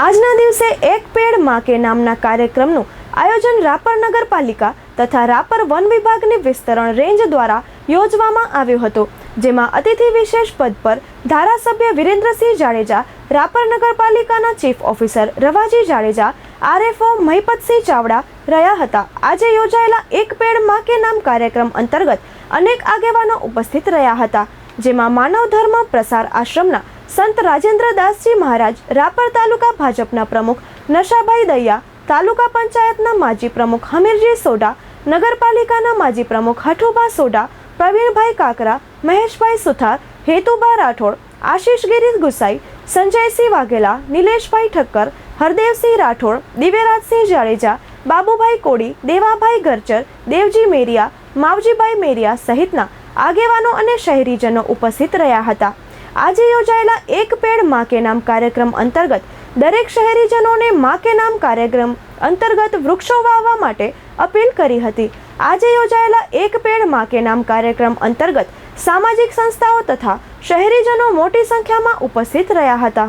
આજના દિવસે એક પેડમાં કે નામના કાર્યક્રમનું આયોજન રાપર નગરપાલિકા તથા રાપર વન વિભાગની વિસ્તરણ રેન્જ દ્વારા યોજવામાં આવ્યું હતું, જેમાં અતિથિ વિશેષ પદ પર ધારાસભ્ય વિરેન્દ્રસિંહ જાડેજા, રાપર નગરપાલિકાના chief officer Ravaji Jadeja, RFO Mahipatsinh Chavda રહ્યા હતા. આજે યોજાયેલા એક પેડમાં કે નામ કાર્યક્રમ અંતર્ગત અનેક આગેવાનો ઉપસ્થિત રહ્યા હતા, જેમાં માનવ ધર્મ પ્રસાર આશ્રમના સંત રાજેન્દ્ર દાસજી મહારાજ, રાપર તાલુકા ભાજપના પ્રમુખ નશાભાઈ દૈયા, તાલુકા પંચાયતના માજી પ્રમુખ હમીરજી સોઢા, નગરપાલિકાના માજી પ્રમુખ હઠુભા સોઢા, પ્રવીણભાઈ કાકરા, મહેશભાઈ સુથાર, હેતુભા રાઠોડ આશીષગીરી ગુસાઈ, સંજયસિંહ વાઘેલા, નિલેશભાઈ ઠક્કર, હરદેવસિંહ રાઠોડ, દિવ્યરાજસિંહ જાડેજા, બાબુભાઈ કોડી, દેવાભાઈ ગરચર, દેવજી મેરિયા, માવજીભાઈ મેરિયા સહિતના આગેવાનો અને શહેરીજનો ઉપસ્થિત રહ્યા હતા. આજે યોજાયેલા એક પેડમાં કે નામ કાર્યક્રમ અંતર્ગત દરેક શહેરીજનોને માં કે નામ કાર્યક્રમ અંતર્ગત વૃક્ષો વાવવા માટે અપીલ કરી હતી. આજે યોજાયેલા એક પેડમાં કે નામ કાર્યક્રમ અંતર્ગત સામાજિક સંસ્થાઓ તથા શહેરીજનો મોટી સંખ્યામાં ઉપસ્થિત રહ્યા હતા.